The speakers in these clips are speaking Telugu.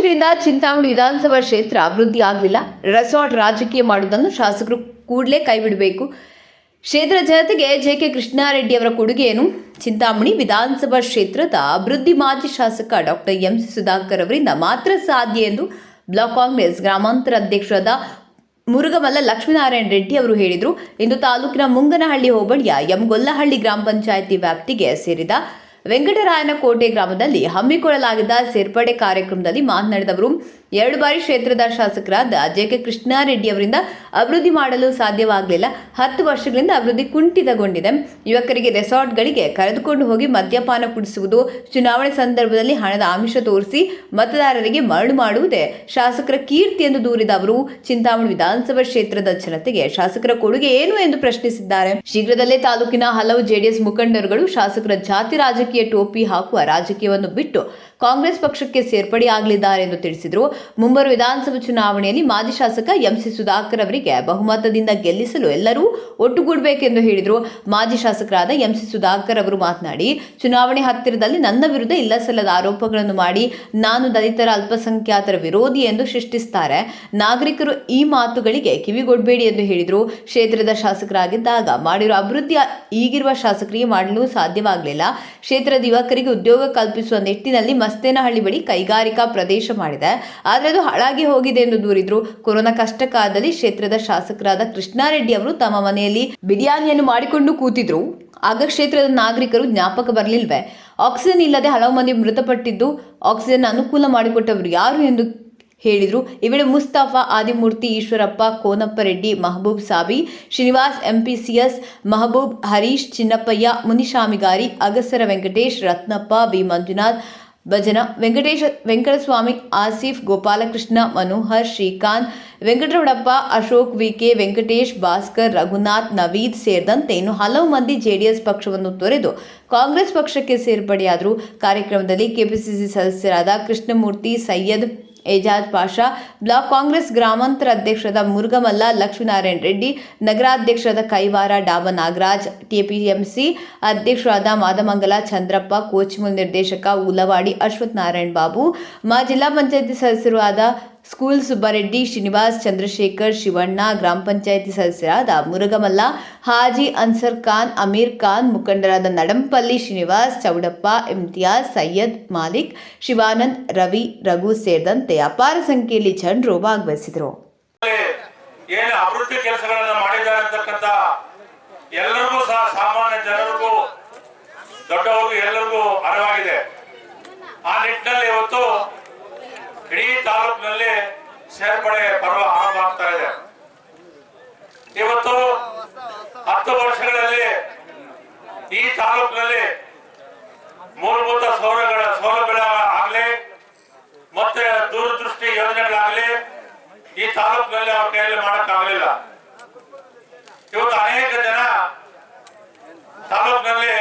ವರ್ಷಗಳಿಂದ ಚಿಂತಾಮಣಿ ವಿಧಾನಸಭಾ ಕ್ಷೇತ್ರ ಅಭಿವೃದ್ಧಿ ಆಗಲಿಲ್ಲ. ರೆಸಾರ್ಟ್ ರಾಜಕೀಯ ಮಾಡುವುದನ್ನು ಶಾಸಕರು ಕೂಡಲೇ ಕೈಬಿಡಬೇಕು ಕ್ಷೇತ್ರ ಜನತೆಗೆ ಜೆ ಕೆ ಕೃಷ್ಣಾರೆಡ್ಡಿ ಅವರ ಕೊಡುಗೆಯನ್ನು ಚಿಂತಾಮಣಿ ವಿಧಾನಸಭಾ ಕ್ಷೇತ್ರದ ಅಭಿವೃದ್ಧಿ ಮಾಜಿ ಶಾಸಕ ಡಾಕ್ಟರ್ ಎಂ ಸಿ ಸುಧಾಕರ್ ಅವರಿಂದ ಮಾತ್ರ ಸಾಧ್ಯ ಎಂದು ಬ್ಲಾಕ್ ಕಾಂಗ್ರೆಸ್ ಗ್ರಾಮಾಂತರ ಅಧ್ಯಕ್ಷರಾದ ಮುರುಗಮಲ್ಲ ಲಕ್ಷ್ಮೀನಾರಾಯಣ ರೆಡ್ಡಿ ಅವರು ಹೇಳಿದರು. ಇಂದು ತಾಲೂಕಿನ ಮುಂಗನಹಳ್ಳಿ ಹೋಬಳಿಯ ಎಂ ಗೊಲ್ಲಹಳ್ಳಿ ಗ್ರಾಮ ಪಂಚಾಯಿತಿ ವ್ಯಾಪ್ತಿಗೆ ಸೇರಿದ ವೆಂಕಟರಾಯನಕೋಟೆ ಗ್ರಾಮದಲ್ಲಿ ಹಮ್ಮಿಕೊಳ್ಳಲಾಗಿದ್ದ ಸೇರ್ಪಡೆ ಕಾರ್ಯಕ್ರಮದಲ್ಲಿ ಮಾತನಾಡಿದ ಅವರು ಎರಡು ಬಾರಿ ಕ್ಷೇತ್ರದ ಶಾಸಕರಾದ ಜೆ ಕೆ ಕೃಷ್ಣಾರೆಡ್ಡಿ ಅವರಿಂದ ಅಭಿವೃದ್ಧಿ ಮಾಡಲು ಸಾಧ್ಯವಾಗಲಿಲ್ಲ. ಹತ್ತು ವರ್ಷಗಳಿಂದ ಅಭಿವೃದ್ಧಿ ಕುಂಠಿತಗೊಂಡಿದೆ. ಯುವಕರಿಗೆ ರೆಸಾರ್ಟ್ಗಳಿಗೆ ಕರೆದುಕೊಂಡು ಹೋಗಿ ಮದ್ಯಪಾನ ಕುಡಿಸುವುದು, ಚುನಾವಣೆ ಸಂದರ್ಭದಲ್ಲಿ ಹಣದ ಆಮಿಷ ತೋರಿಸಿ ಮತದಾರರಿಗೆ ಮರಳು ಮಾಡುವುದೇ ಶಾಸಕರ ಕೀರ್ತಿ ಎಂದು ದೂರಿದ ಅವರು, ಚಿಂತಾಮಣಿ ವಿಧಾನಸಭಾ ಕ್ಷೇತ್ರದ ಜನತೆಗೆ ಶಾಸಕರ ಕೊಡುಗೆ ಏನು ಎಂದು ಪ್ರಶ್ನಿಸಿದ್ದಾರೆ. ಶೀಘ್ರದಲ್ಲೇ ತಾಲೂಕಿನ ಹಲವು ಜೆಡಿಎಸ್ ಮುಖಂಡರುಗಳು ಶಾಸಕರ ಜಾತಿ ರಾಜಕೀಯ ಟೋಪಿ ಹಾಕುವ ರಾಜಕೀಯವನ್ನು ಬಿಟ್ಟು ಕಾಂಗ್ರೆಸ್ ಪಕ್ಷಕ್ಕೆ ಸೇರ್ಪಡೆಯಾಗಲಿದ್ದಾರೆ ಎಂದು ತಿಳಿಸಿದರು. ಮುಂಬರುವ ವಿಧಾನಸಭಾ ಚುನಾವಣೆಯಲ್ಲಿ ಮಾಜಿ ಶಾಸಕ ಎಂಸಿ ಸುಧಾಕರ್ ಅವರಿಗೆ ಬಹುಮತದಿಂದ ಗೆಲ್ಲಿಸಲು ಎಲ್ಲರೂ ಒಟ್ಟುಗೂಡಬೇಕೆಂದು ಹೇಳಿದರು. ಮಾಜಿ ಶಾಸಕರಾದ ಎಂಸಿ ಸುಧಾಕರ್ ಅವರು ಮಾತನಾಡಿ, ಚುನಾವಣೆ ಹತ್ತಿರದಲ್ಲಿ ನನ್ನ ವಿರುದ್ಧ ಇಲ್ಲಸಲ್ಲದ ಆರೋಪಗಳನ್ನು ಮಾಡಿ ನಾನು ದಲಿತರ ಅಲ್ಪಸಂಖ್ಯಾತರ ವಿರೋಧಿ ಎಂದು ಸೃಷ್ಟಿಸುತ್ತಾರೆ ನಾಗರಿಕರು ಈ ಮಾತುಗಳಿಗೆ ಕಿವಿಗೊಡಬೇಡಿ ಎಂದು ಹೇಳಿದರು. ಕ್ಷೇತ್ರದ ಶಾಸಕರಾಗಿದ್ದಾಗ ಮಾಡಿರುವ ಅಭಿವೃದ್ಧಿ ಈಗಿರುವ ಶಾಸಕರಿಗೆ ಮಾಡಲು ಸಾಧ್ಯವಾಗಲಿಲ್ಲ. ಕ್ಷೇತ್ರದ ಯುವಕರಿಗೆ ಉದ್ಯೋಗ ಕಲ್ಪಿಸುವ ನಿಟ್ಟಿನಲ್ಲಿ ಮಸ್ತೇನಹಳ್ಳಿ ಬಳಿ ಕೈಗಾರಿಕಾ ಪ್ರದೇಶ ಮಾಡಿದೆ. ಆದರೆ ಅದು ಹಾಳಾಗಿ ಹೋಗಿದೆ ಎಂದು ದೂರಿದ್ರು. ಕೊರೋನಾ ಕಷ್ಟ ಕಾಲದಲ್ಲಿ ಕ್ಷೇತ್ರದ ಶಾಸಕರಾದ ಕೃಷ್ಣಾರೆಡ್ಡಿ ಅವರು ತಮ್ಮ ಮನೆಯಲ್ಲಿ ಬಿರಿಯಾನಿಯನ್ನು ಮಾಡಿಕೊಂಡು ಕೂತಿದ್ರು. ಆಗ ಕ್ಷೇತ್ರದ ನಾಗರಿಕರು ಜ್ಞಾಪಕ ಬರಲಿಲ್ವೇ? ಆಕ್ಸಿಜನ್ ಇಲ್ಲದೆ ಹಲವು ಮಂದಿ ಮೃತಪಟ್ಟಿದ್ದು ಆಕ್ಸಿಜನ್ ಅನುಕೂಲ ಮಾಡಿಕೊಟ್ಟವರು ಯಾರು ಎಂದು ಹೇಳಿದರು. ಈ ವೇಳೆ ಮುಸ್ತಾಫಾ, ಆದಿಮೂರ್ತಿ, ಈಶ್ವರಪ್ಪ, ಕೋನಪ್ಪ ರೆಡ್ಡಿ, ಮಹಬೂಬ್ ಸಾಬಿ, ಶ್ರೀನಿವಾಸ್ ಎಂಪಿಸಿಎಸ್ ಮಹಬೂಬ್ ಹರೀಶ್, ಚಿನ್ನಪ್ಪಯ್ಯ ಮುನಿಶಾಮಿಗಾರಿ ಅಗಸರ ವೆಂಕಟೇಶ್, ರತ್ನಪ್ಪ ಬಿ ಮಂಜುನಾಥ್ ಭಜನ ವೆಂಕಟೇಶ ವೆಂಕಟಸ್ವಾಮಿ, ಆಸಿಫ್, ಗೋಪಾಲಕೃಷ್ಣ, ಮನೋಹರ್, ಶ್ರೀಕಾಂತ್, ವೆಂಕಟರಮಣಪ್ಪ, ಅಶೋಕ್ ವಿಕೆ ವೆಂಕಟೇಶ್, ಭಾಸ್ಕರ್, ರಘುನಾಥ್, ನವೀದ್ ಸೇರಿದಂತೆ ಇನ್ನು ಹಲವು ಮಂದಿ ಜೆಡಿಎಸ್ ಪಕ್ಷವನ್ನು ತೊರೆದು ಕಾಂಗ್ರೆಸ್ ಪಕ್ಷಕ್ಕೆ ಸೇರ್ಪಡೆಯಾದರು. ಕಾರ್ಯಕ್ರಮದಲ್ಲಿ ಕೆಪಿಸಿಸಿ ಸದಸ್ಯರಾದ ಕೃಷ್ಣಮೂರ್ತಿ, ಸೈಯದ್ ಏಜಾಜ್ ಪಾಷಾ, ಬ್ಲಾಕ್ ಕಾಂಗ್ರೆಸ್ ಗ್ರಾಮಾಂತರ ಅಧ್ಯಕ್ಷರಾದ ಮುರುಗಮಲ್ಲ ಲಕ್ಷ್ಮೀನಾರಾಯಣ ರೆಡ್ಡಿ, ನಗರಾಧ್ಯಕ್ಷರಾದ ಕೈವಾರ ಡಾಬಾ ನಾಗರಾಜ್, ಟಿಪಿಎಂಸಿ ಅಧ್ಯಕ್ಷರಾದ ಮಾದಮಂಗಲ ಚಂದ್ರಪ್ಪ, ಕೋಚ್ಮುಲ್ ನಿರ್ದೇಶಕ ಉಲವಾಡಿ ಅಶ್ವಥ್ ನಾರಾಯಣ್ ಬಾಬು, ಮಾ ಜಿಲ್ಲಾ ಪಂಚಾಯತಿ ಸದಸ್ಯರು ಆದ ಸ್ಕೂಲ್ ಸುಬ್ಬಾರೆಡ್ಡಿ ಶ್ರೀನಿವಾಸ್ ಚಂದ್ರಶೇಖರ್, ಶಿವಣ್ಣ, ಗ್ರಾಮ ಪಂಚಾಯಿತಿ ಸದಸ್ಯರಾದ ಮುರುಗಮಲ್ಲ ಹಾಜಿ ಅನ್ಸರ್ ಖಾನ್, ಅಮೀರ್ ಖಾನ್, ಮುಖಂಡರಾದ ನಡಂಪಲ್ಲಿ, ಶ್ರೀನಿವಾಸ್ ಚೌಡಪ್ಪ, ಇಮ್ತಿಯಾಜ್, ಸೈಯದ್ ಮಾಲಿಕ್, ಶಿವಾನಂದ್, ರವಿ, ರಘು ಸೇರಿದಂತೆ ಅಪಾರ ಸಂಖ್ಯೆಯಲ್ಲಿ ಜನರು ಭಾಗವಹಿಸಿದರು. ಎಲ್ಲರಿಗೂ ಸಹ ಸಾಮಾನ್ಯ ಜನರಿಗೂ ಎಲ್ಲರಿಗೂ ಅರಿವಾಗಿದೆ. ಆ ನಿಟ್ಟಿನಲ್ಲಿ ಇವತ್ತು ಇಡೀ ತಾಲೂಕಿನಲ್ಲಿ ಸೇರ್ಪಡೆ ಪರ್ವ ಆರಂಭ ಇದೆ. ಇವತ್ತು ಹತ್ತು ವರ್ಷಗಳಲ್ಲಿ ಈ ತಾಲೂಕಿನಲ್ಲಿ ಮೂಲಭೂತ ಸೌಲಭ್ಯಗಳ ಸೌಲಭ್ಯಗಳ ಆಗ್ಲಿ ಮತ್ತೆ ದೂರದೃಷ್ಟಿ ಯೋಜನೆಗಳಾಗಲಿ ಈ ತಾಲೂಕಿನಲ್ಲಿ ಅವ್ರ ಕೈಯಲ್ಲಿ ಮಾಡಕ್ಕಾಗಲಿಲ್ಲ. ಇವತ್ತು ಅನೇಕ ಜನ ತಾಲೂಕಿನಲ್ಲಿ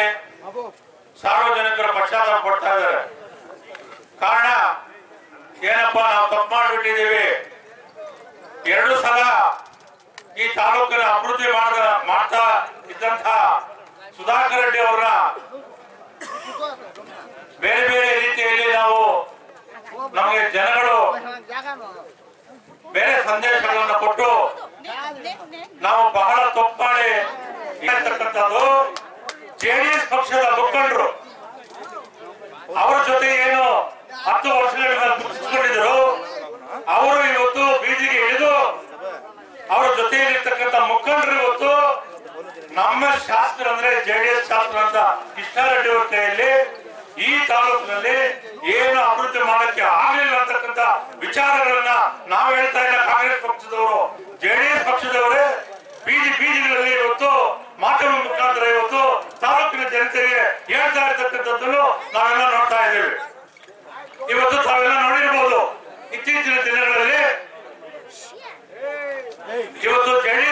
ಸಾರ್ವಜನಿಕರು ಪಶ್ಚಾತ್ತಾಪ ಪಡ್ತಾ ಇದ್ದಾರೆ. ಕಾರಣ ಏನಪ್ಪಾ ನಾವು ತಪ್ಪು ಮಾಡಿಬಿಟ್ಟಿದ್ದೀವಿ? ಎರಡು ಸಲ ಈ ತಾಲೂಕಿನ ಅಭಿವೃದ್ಧಿ ಮಾಡ, ಮಾಡ್ತಾ ಇದ್ದಂತ ಸುಧಾಕರ್ ರೆಡ್ಡಿ ಅವರ ಬೇರೆ ಬೇರೆ ರೀತಿಯಲ್ಲಿ ನಾವು ನಮಗೆ ಜನಗಳು ಬೇರೆ ಸಂದೇಶಗಳನ್ನು ಕೊಟ್ಟು ನಾವು ಬಹಳ ತಪ್ಪು ಮಾಡಿ ಜೆಡಿಎಸ್ ಪಕ್ಷದ ಮುಖಂಡರು. ಅವರ ಜೊತೆ ಏನು ಹತ್ತು ವರ್ಷಗಳಿಂದ ಗುರುತಿಸಿಕೊಂಡಿದ್ರು ಅವರು ಇವತ್ತು ಬೀದಿಗೆ ಇಳಿದು ಅವರ ಜೊತೆಯಲ್ಲಿರ್ತಕ್ಕಂಥ ಮುಖಂಡರು ಇವತ್ತು ನಮ್ಮ ಶಾಸ್ತ್ರ ಅಂದ್ರೆ ಜೆಡಿಎಸ್ ಶಾಸ್ತ್ರ ಅಂತ ಕೃಷ್ಣಾರೆಡ್ಡಿ ಅವರ ಕೈಯಲ್ಲಿ ಈ ತಾಲೂಕಿನಲ್ಲಿ ಏನು ಅಭಿವೃದ್ಧಿ ಮಾಡಕ್ಕೆ ಆಗಲಿಲ್ಲ ಅಂತಕ್ಕಂಥ ವಿಚಾರಗಳನ್ನ ನಾವು ಹೇಳ್ತಾ ಇಲ್ಲ ಕಾಂಗ್ರೆಸ್ ಪಕ್ಷದವರು, ಜೆಡಿಎಸ್ ಪಕ್ಷದವರೇ ಬೀದಿ ಬೀದಿಗಳಲ್ಲಿ ಇವತ್ತು ಮಾಧ್ಯಮ ಮುಖಾಂತರ ಇವತ್ತು ತಾಲೂಕಿನ ಜನತೆಗೆ ಹೇಳ್ತಾ ಇರ್ತಕ್ಕಂಥದ್ದನ್ನು ನಾವೆಲ್ಲ ನೋಡ್ತಾ ಇದ್ದೇವೆ. ಇವತ್ತು ತಾವೆಲ್ಲ ನೋಡಿರ್ಬೋದು. ಇತ್ತೀಚಿನ ದಿನಗಳಲ್ಲಿ ಇವತ್ತು ಜೆಡಿಎಸ್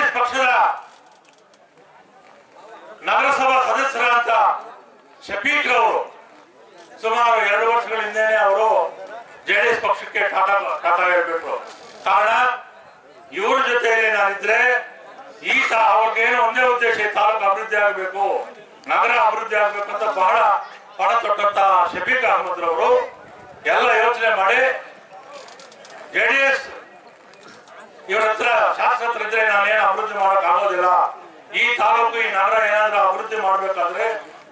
ನಗರಸಭಾ ಸದಸ್ಯರಾದ ಶಫೀಕ್ ಅವರು ಸುಮಾರು ಎರಡು ವರ್ಷಗಳ ಹಿಂದೆನೆ ಅವರು ಜೆಡಿಎಸ್ ಪಕ್ಷಕ್ಕೆ ಖಾತಾ ಕಾರಣ, ಇವ್ರ ಜೊತೆಯಲ್ಲಿ ನಾನಿದ್ರೆ ಈ ಅವ್ರಿಗೇನು ಒಂದೇ ಉದ್ದೇಶ ತಾಲೂಕು ಅಭಿವೃದ್ಧಿ ಆಗಬೇಕು, ನಗರ ಅಭಿವೃದ್ಧಿ ಆಗ್ಬೇಕಂತ ಬಹಳ ಪಣ ತೊಟ್ಟಂತ ಶಫೀಕ್ ಅಹಮದ್ ರವರು, ಎಲ್ಲ ಯೋಚನೆ ಮಾಡಿ ಜೆಡಿಎಸ್ ಇವ್ರ ಹತ್ರ ಶಾಸಕರು ಇದ್ರೆ ನಾನೇನು ಅಭಿವೃದ್ಧಿ ಮಾಡಕ್ ಆಗೋದಿಲ್ಲ ಈ ತಾಲೂಕು, ಈ ನಗರ ಏನಾದ್ರೂ ಅಭಿವೃದ್ಧಿ ಮಾಡ್ಬೇಕಾದ್ರೆ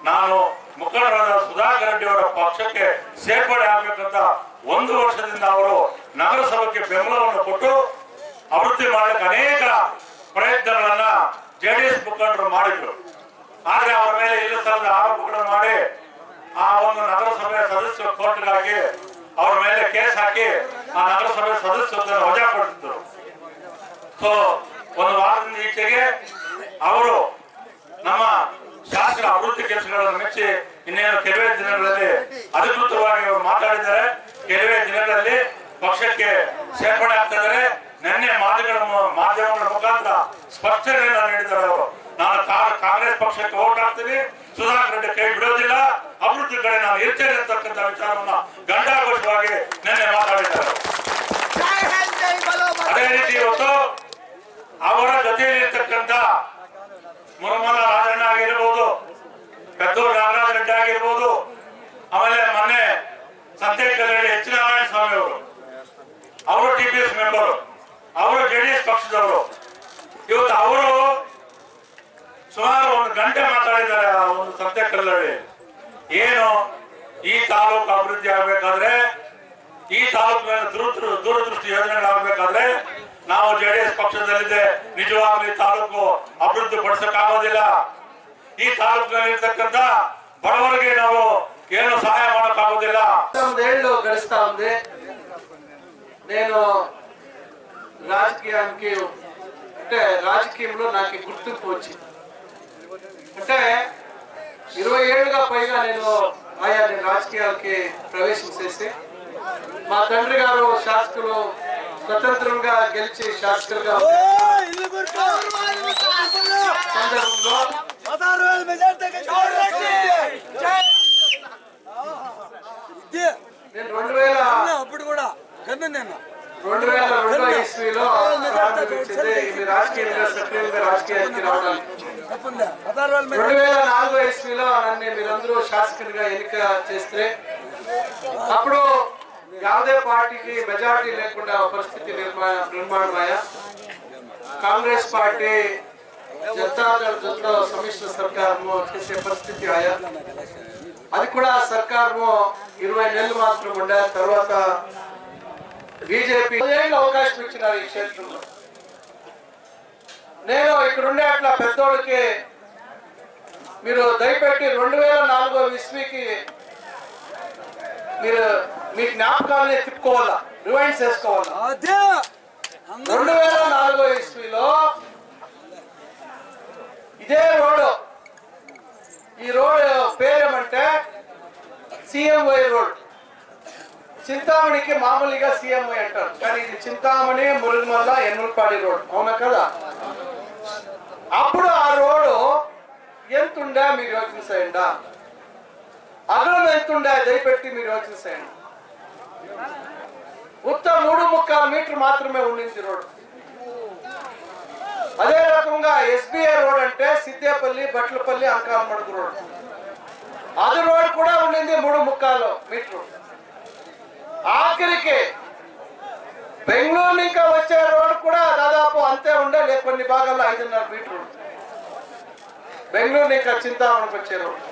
ನಾನು ಮುಖಂಡರಾದ ಸುಧಾಕರ್ ರೆಡ್ಡಿ ಅವರ ಪಕ್ಷಕ್ಕೆ ಸೇರ್ಪಡೆ ಆಗ್ಬೇಕಂತ ಒಂದು ವರ್ಷದಿಂದ ಅವರು ನಗರಸಭೆಗೆ ಬೆಂಬಲವನ್ನು ಕೊಟ್ಟು ಅಭಿವೃದ್ಧಿ ಮಾಡಲಿಕ್ಕೆ ಅನೇಕ ಪ್ರಯತ್ನಗಳನ್ನ ಜೆಡಿಎಸ್ ಮುಖಂಡರು ಮಾಡಿದ್ರು. ಆದ್ರೆ ಅವರ ಮೇಲೆ ಇಲ್ಲ ಸಲ್ಲದ ಆರೋಪಗಳನ್ನು ಮಾಡಿ ಆ ಒಂದು ನಗರಸಭೆ ಸದಸ್ಯ ಕೋರ್ಟ್ಗಾಗಿ ಅವ್ರ ಮೇಲೆ ಕೇಸ್ ಹಾಕಿ ಆ ನಗರಸಭೆ ಸದಸ್ಯತ್ವವನ್ನು ವಜಾ ಪಡಿಸಿದ್ರು ಸೊ ಒಂದು ವಾರದಿಂದ ಈಚೆಗೆ ಅವರು ನಮ್ಮ ಶಾಸಕರ ಅಭಿವೃದ್ಧಿ ಕೆಲಸಗಳನ್ನು ಮೆಚ್ಚಿ ಇನ್ನೇನು ಕೆಲವೇ ದಿನಗಳಲ್ಲಿ ಅಧಿಕೃತವಾಗಿ ಅವರು ಮಾತಾಡಿದ್ದಾರೆ. ಕೆಲವೇ ದಿನಗಳಲ್ಲಿ ಪಕ್ಷಕ್ಕೆ ಸೇರ್ಪಡೆ ಆಗ್ತಾ ಇದ್ದಾರೆ. ನಿನ್ನೆ ಮಾಧ್ಯಮಗಳ ಮು- ಮಾಧ್ಯಮಗಳ ಮುಖಾಂತರ ಸ್ಪಷ್ಟನೆಯನ್ನು ನೀಡಿದ್ದಾರೆ ಅವರು. ನಾನು ಕಾಂಗ್ರೆಸ್ ಪಕ್ಷಕ್ಕೆ ಓಟ್ ಹಾಕ್ತೀನಿ. ಸುಧಾಕರ್ ರೆಡ್ಡಿ ಕೈ ಬಿಡೋದಿಲ್ಲ. ಅಭಿವೃದ್ಧಿ ಕಡೆ ನಾನು ಇರ್ತೇನೆ ಅಂತಕ್ಕಂಥ ವಿಚಾರವನ್ನ ಗಂಡಾಘೋಷವಾಗಿ ನಿನ್ನೆ ಮಾತಾಡಿದ್ದಾರೆ ಅದೇ ರೀತಿ ಇವತ್ತು ಅವರ ಜೊತೆಯಲ್ಲಿರ್ತಕ್ಕಂಥ ಮುರಮಲ ರಾಜಣ್ಣ ಆಗಿರ್ಬೋದು ಪೆದ್ದೂರು ನಾಗರಾಜ ರೆಡ್ಡಿ ಆಗಿರ್ಬೋದು, ಆಮೇಲೆ ಮೊನ್ನೆ ಸಂತೇಕಲ್ಹಳ್ಳಿ ಎಚ್ ನಾರಾಯಣ ಸ್ವಾಮಿ ಅವರು ಅವರು ಟಿ ಪಿ ಎಸ್ ಮೆಂಬರು ಅವರು ಜೆಡಿಎಸ್ ಪಕ್ಷದವರು. ಇವತ್ತು ಅವರು ಸುಮಾರು ಒಂದು ಗಂಟೆ ಮಾತಾಡಿದ್ದಾರೆ ಒಂದು ಸಂತೇಕಲ್ಹಳ್ಳಿ ಏನು ಈ ತಾಲೂಕು ಅಭಿವೃದ್ಧಿ ಆಗ್ಬೇಕಾದ್ರೆ, ಈ ತಾಲೂಕಿನ ದೂರ ದೂರದೃಷ್ಟಿ ಯೋಜನೆಗಳಾಗಬೇಕಾದ್ರೆ ನಾವು ಜೆಡಿಎಸ್ ಪಕ್ಷದಲ್ಲಿದ್ದೆ ನಿಜವಾಗ್ಲೂ ಈ ತಾಲೂಕು ಅಭಿವೃದ್ಧಿ ಪಡಿಸಕ್ಕಾಗೋದಿಲ್ಲ ಈ ತಾಲೂಕಿನಲ್ಲಿ ಇರ್ತಕ್ಕಂಥ ಬಡವರಿಗೆ ನಾವು ಏನು ಸಹಾಯ ಮಾಡಕ್ಕಾಗೋದಿಲ್ಲ తొమ్మిదేళ్ళు గడుస్తా ఉంది నేను రాజకీయానికి అంటే రాజకీయంలో నాకు గుర్తింపు వచ్చింది అంటే ఇరవై ఏళ్ళుగా పైగా నేను ఆయా నేను రాజకీయాలకి ప్రవేశం చేసి మా తండ్రి గారు శాసకులు స్వతంత్రంగా గెలిచి శాసకులుగా ఉన్న సందర్భంలో నేను రెండు వేల అప్పుడు కూడా నేను రెండు వేల రెండో ఇస్వీలో ప్రారంభించింది ఇది రాజకీయంగా సక్రియంగా రాజకీయానికి రెండు వేల నాలుగో ఇస్వీలో నన్ను మీరందరూ శాసకునిగా ఎన్నిక చేస్తే అప్పుడు ಯಾವುದೇ పార్టీకి మెజారిటీ లేకుండా పరిస్థితి నిర్మా నిర్మాణమయ్యా కాంగ్రెస్ పార్టీ జనతాదళ జొత్తో సమిష్టి సర్కారము చేసే పరిస్థితి ఆయా అది కూడా సర్కారము ఇరవై నెలలు మాత్రం ఉండే తర్వాత బీజేపీ పదిహేను అవకాశం ఇచ్చినారు ఈ క్షేత్రంలో నేను ఇక్కడ ఉండే అట్లా పెద్దోళ్ళకి మీరు దయపెట్టి రెండు వేల నాలుగో విస్వీకి మీరు మీ జ్ఞాపకాలని తిప్పుకోవాలా రివైండ్ చేసుకోవాలా? రెండు వేల నాలుగో ఇస్వీలో ఇదే రోడ్ ఈ రోడ్ పేరేమంటే సిఎంవై రోడ్ చింతామణికి మామూలుగా సిఎంవై అంటారు కానీ ఇది చింతామణి మురుగుమల్ల ఎన్నులపాడి రోడ్ అవునా కదా? అప్పుడు ఆ రోడ్డు ఎంత ఉండే మీరు యోచన చేయండి అగలం ఎంత ఉండే దయపెట్టి మీరు యోచన చేయండి ఉత్త మూడు ముక్కాలు మీటర్ మాత్రమే ఉండింది రోడ్డు. అదే రకంగా ఎస్బీఐ రోడ్ అంటే సిద్దేపల్లి బట్లపల్లి అంకాలమడుగు రోడ్. అది రోడ్ కూడా ఉండింది మూడు ముక్కాలు మీటర్. ఆఖరికి బెంగళూరు ఇంకా వచ్చే రోడ్ కూడా దాదాపు అంతే ఉండే లేదు కొన్ని భాగాల్లో ఐదున్నర మీటర్ బెంగళూరు ఇంకా చింతామణికి వచ్చే రోడ్.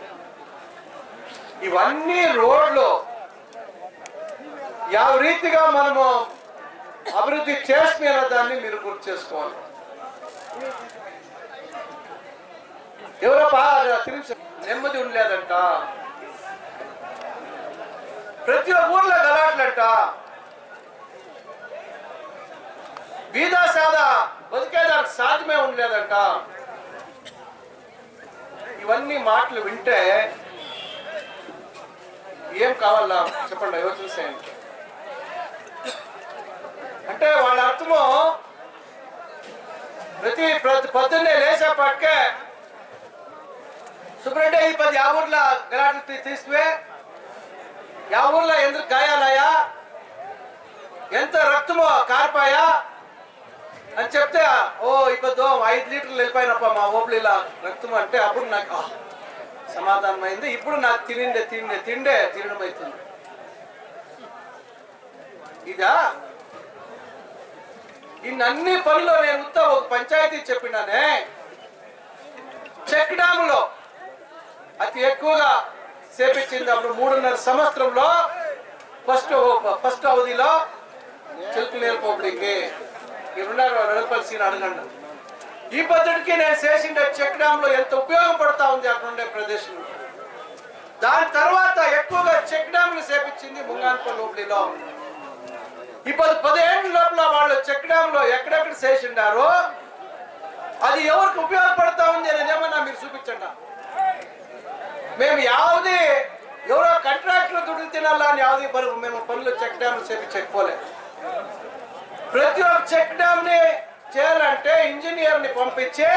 ఇవన్నీ రోడ్లు యావ రీతిగా మనము అభివృద్ధి చేసిన దాన్ని మీరు గుర్తు చేసుకోవాలి ఎవరప్పా నెమ్మది ఉండలేదంట ప్రతి ఒక్క ఊర్లో గలాట్లంట వీధా సాధ బతికేదానికి సాధ్యమే ఉండలేదంట ఇవన్నీ మాటలు వింటే ఏం కావాలా చెప్పండి యోచించేయండి అంటే వాళ్ళ అర్థము ప్రతి ప్రతి పొద్దున్నే లేచేపటికే సుబ్రెడ్డి ఈ పది ఆ ఊర్లో గలాట్లు తీ- తీసివే. యా ఊర్లో ఎందుకు గాయాలయ్యా? ఎంత రక్తమో కారిపాయా? అని చెప్తే ఓ ఇప్పుడు ఐదు లీటర్లు వెళ్ళిపోయినప్ప మా ఓపులు ఇలా రక్తం అంటే అప్పుడు నాకు సమాధానం అయింది ఇప్పుడు నాకు తినిండే తిండే తిండే అవుతుంది ఇదా ఇన్నన్ని పనులు నేను ఉత్త ఒక పంచాయతీ చెప్పినానే. చెక్ డ్యాములో అతి ఎక్కువగా చేపించింది అప్పుడు మూడున్నర సంవత్సరంలో ఫస్ట్ ఫస్ట్ అవధిలో చిలుకలేరు పబ్లిక్ ఇరున్నారు నడపల్ అడగండి ఈ పద్ధతికి నేను చేసిన చెక్ డ్యామ్లో ఎంత ఉపయోగపడతా ఉంది అక్కడ ఉండే ప్రదేశం. దాని తర్వాత ఎక్కువగా చెక్ సేపించింది చేపించింది ముంగాన్పల్లి హుబ్లీలో ఇప్పుడు పదిహేను లోపల వాళ్ళు చెక్ డ్యామ్లో ఎక్కడెక్కడ చేసిండారో అది ఎవరికి ఉపయోగపడతా ఉంది అనేది ఏమన్నా మీరు చూపించండి. మేము యావది ఎవరో కాంట్రాక్టర్ దుడ్లు తినాలని యావది పరుగు మేము పనులు చెక్ డ్యామ్ చేపించకపోలే ప్రతి ఒక్క చెక్ డ్యామ్ని చేయాలంటే ఇంజనీర్ని పంపించి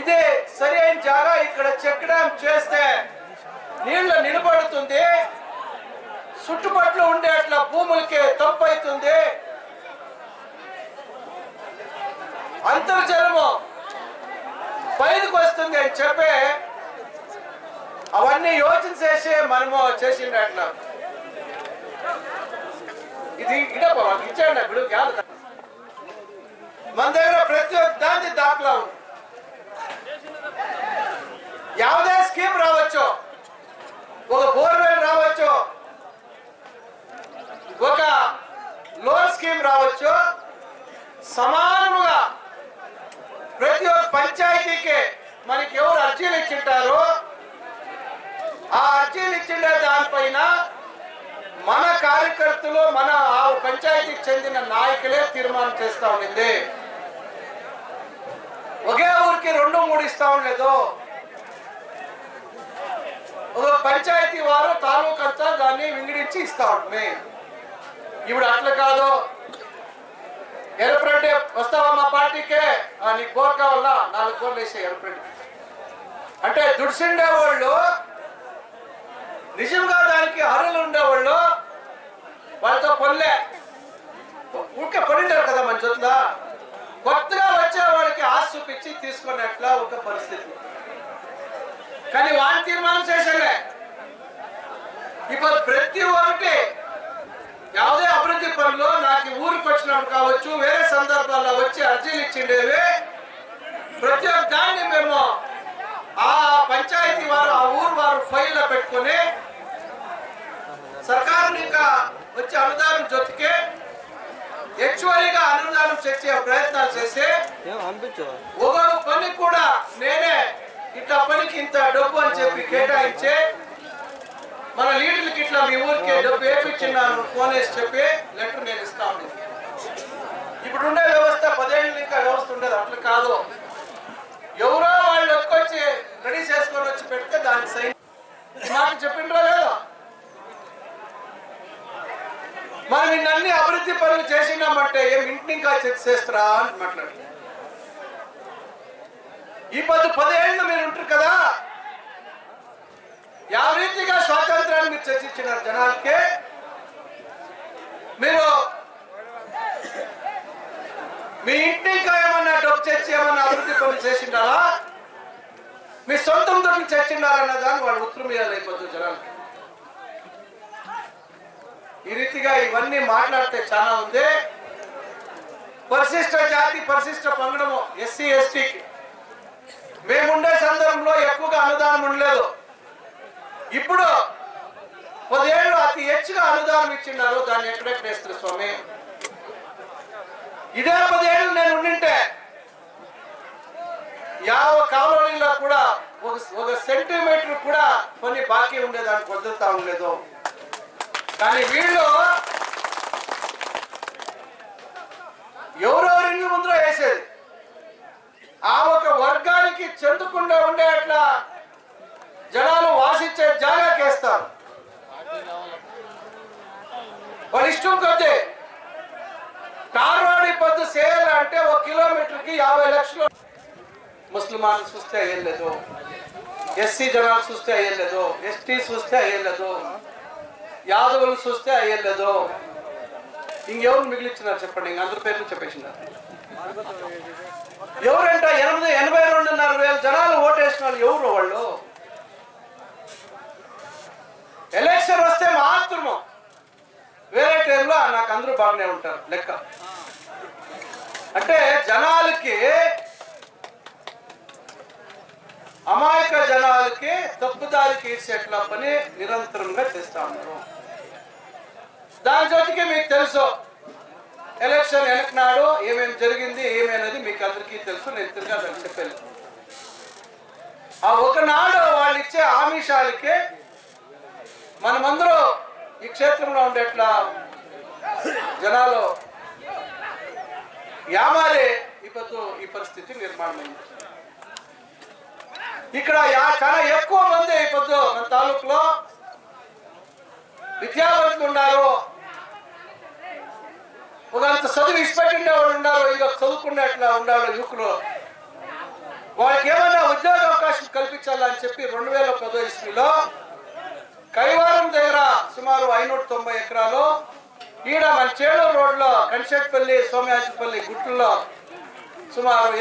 ఇది సరి అయిన జాగా ఇక్కడ చెక్ డ్యామ్ చేస్తే నీళ్ళు నిలబడుతుంది. చుట్టుపట్ల ఉండే అట్లా భూములకి తప్పు అవుతుంది అంతర్జలము పైకి వస్తుంది అని చెప్పి అవన్నీ యోచన చేసి మనము చేసిండే అట్లా ఇది ఇడప ఇచ్చాడు ఇప్పుడు కాదు మన దగ్గర ప్రతి ఒక్క దాని దాఖలా ఉంది ಯಾವುದೇ స్కీమ్ రావచ్చు ఒక బోర్వెల్ రావచ్చు స్కీమ్ రావచ్చు. సమానముగా ప్రతి ఒక్క పంచాయతీకి మనకి ఎవరు అర్జీలు ఇచ్చింటారో? ఆ అర్జీలు ఇచ్చిండే దానిపైన మన కార్యకర్తలు మన ఆ పంచాయతీకి చెందిన నాయకులే తీర్మానం చేస్తా ఉండింది. ఒకే ఊరికి రెండు మూడు ఇస్తా ఉండలేదు ఒక పంచాయతీ వారు తాలూకంతా దాన్ని వింగడించి ఇస్తా ఉంటుంది ఇప్పుడు అట్లా కాదు. ఎరుపురెడ్డి వస్తావా మా పార్టీకే? నీకు బోర్ కావాలా? నాలుగు కోర్లు వేసే ఎరుపురెడ్డి అంటే దుడిసిండే వాళ్ళు నిజంగా దానికి అర్హులు ఉండేవాళ్ళు వాళ్ళతో పొల్లే ఊరికే పడిండారు కదా మన జొత్తులో కొత్తగా వచ్చే వాళ్ళకి ఆశ చూపించి తీసుకున్నట్ల ఒక పరిస్థితి. కానీ వాళ్ళు తీర్మానం చేసేలే ఇప్పుడు ప్రతి ఒక్కటి వచ్చినప్పుడు కావచ్చు వేరే సందర్భాల్లో వచ్చి అర్జీలు ఇచ్చిండేవి. ప్రతి ఒక్క దాన్ని మేము ఆ పంచాయతీ వారు ఆ ఊరు వారు ఫైల్లో పెట్టుకొని సర్కారు ఇంకా వచ్చే అనుదానం జొత్తికి యాక్చువల్గా అనుదానం తెచ్చే ప్రయత్నాలు చేసి ఒక్కొక్క పని కూడా నేనే ఇట్లా పనికి ఇంత డబ్బు అని చెప్పి కేటాయించి మన లీడర్లకి ఇట్లా మీ ఊరికి డబ్బు వేపించిన్నాను ఫోన్ వేసి చెప్పి లెటర్ నేను ఇస్తా ఉండేది ఇప్పుడు ఉండే వ్యవస్థ పదేళ్ళు కాదు అట్లా కాదు. ఎవరో వాళ్ళు ఒక్కొచ్చి రెడీ చేసుకొని వచ్చి పెడితే దానికి సైన్ నాకు చెప్పిండ్రో లేదో? మనం అన్ని అభివృద్ధి పనులు చేసినామంటే ఏం ఇంటిని ఇంకా చెక్ చేస్తారా అని మాట్లాడు. ఈ పది పదేళ్ళు మీరు ఉంటారు కదా ಯಾವ స్వాతంత్రాన్ని మీరు చర్చించినారు ಜನಾಕ್ಕೆ మీరు ఏమన్నా చేసిండారా మీ సొంతం డబ్బు చర్చిండారా దాన్ని వాళ్ళు ఉత్తరం ఇవ్వలేకపోతుంది జనాలకి. ఈ రీతిగా ఇవన్నీ మాట్లాడితే చాలా ఉంది. పరిశిష్ట జాతి పరిశిష్ట పంగడము ఎస్సీ ఎస్టీకి మేముండే సందర్భంలో ఎక్కువగా అనుదానం ఉండలేదు. ఇప్పుడు పదేళ్ళు అతి హెచ్చుగా అనుదానం ఇచ్చిన్నారు దాన్ని ఎక్కడెక్కడ వేస్తారు స్వామి. ఇదే పదేళ్ళు నేను ఉండింటే యావ కాలనీలో కూడా ఒక ఒక సెంటీమీటర్ కూడా కొన్ని బాకీ ఉండేదానికి వదులుతా ఉండలేదు కానీ వీళ్ళు ఎవరెవరి ముందులో వేసేది ఆ ఒక వర్గానికి చెందకుండా ఉండే అట్లా జనాలు వాసిచ్చే జాగాకేస్తారు వాళ్ళ ఇష్టం కొద్ది కార్వాడి పొద్దు చేయాలంటే ఒక కిలోమీటర్కి యాభై లక్షలు ముస్లిమాన్ చూస్తే అయ్యలేదు. ఎస్సీ జనాలు చూస్తే అయ్యలేదు. ఎస్టీ చూస్తే అయ్యలేదు. యాదవులు చూస్తే అయ్యలేదు. ఇంకెవరు మిగిలిచ్చినారు చెప్పండి? ఇంక అందరి పేర్లు చెప్పేసినారు. ఎవరంట? ఎనిమిది ఎనభై రెండున్నర వేల జనాలు ఓటేసిన వాళ్ళు ఎవరు వాళ్ళు? ఎలక్షన్ వస్తే మాత్రము వేరే టైంలో నాకు అందరూ బాగానే ఉంటారు. లెక్క. అంటే జనాలకి అమాయక జనాలకి తప్పుదారికి తీసేట్ల పని నిరంతరంగా చేస్తా ఉన్నారు దాని జోటికి మీకు తెలుసు ఎలక్షన్ వెనకనాడు ఏమేమి జరిగింది ఏమైనది మీకు అందరికీ తెలుసు నేను తిరిగా దాన్ని చెప్పాను ఆ ఒకనాడు వాళ్ళు ఇచ్చే ఆమిషాలకి మనమందరూ ఈ క్షేత్రంలో ఉండేట్లా జనాలు యామారే ఇప్పుడు ఈ పరిస్థితి నిర్మాణమైంది. ఇక్కడ చాలా ఎక్కువ మంది పొద్దు మన తాలూకులో విద్యావంతులు ఉన్నారు ఒకంత చదువు ఇష్టపెట్టిన వాళ్ళు ఉన్నారు ఇంకా చదువుకునేట్లా ఉన్నారు యువకులు. వాళ్ళకి ఏమైనా ఉద్యోగ అవకాశం కల్పించాలని చెప్పి రెండు వేల పదో ఇస్వీలో కైవారం దగ్గర సుమారు ఐనూట తొంభై ఎకరాలు ఈడ మన చేడూరు రోడ్లో కన్షెట్పల్లి సోమయాజపల్లి గుట్టుల్లో సుమారు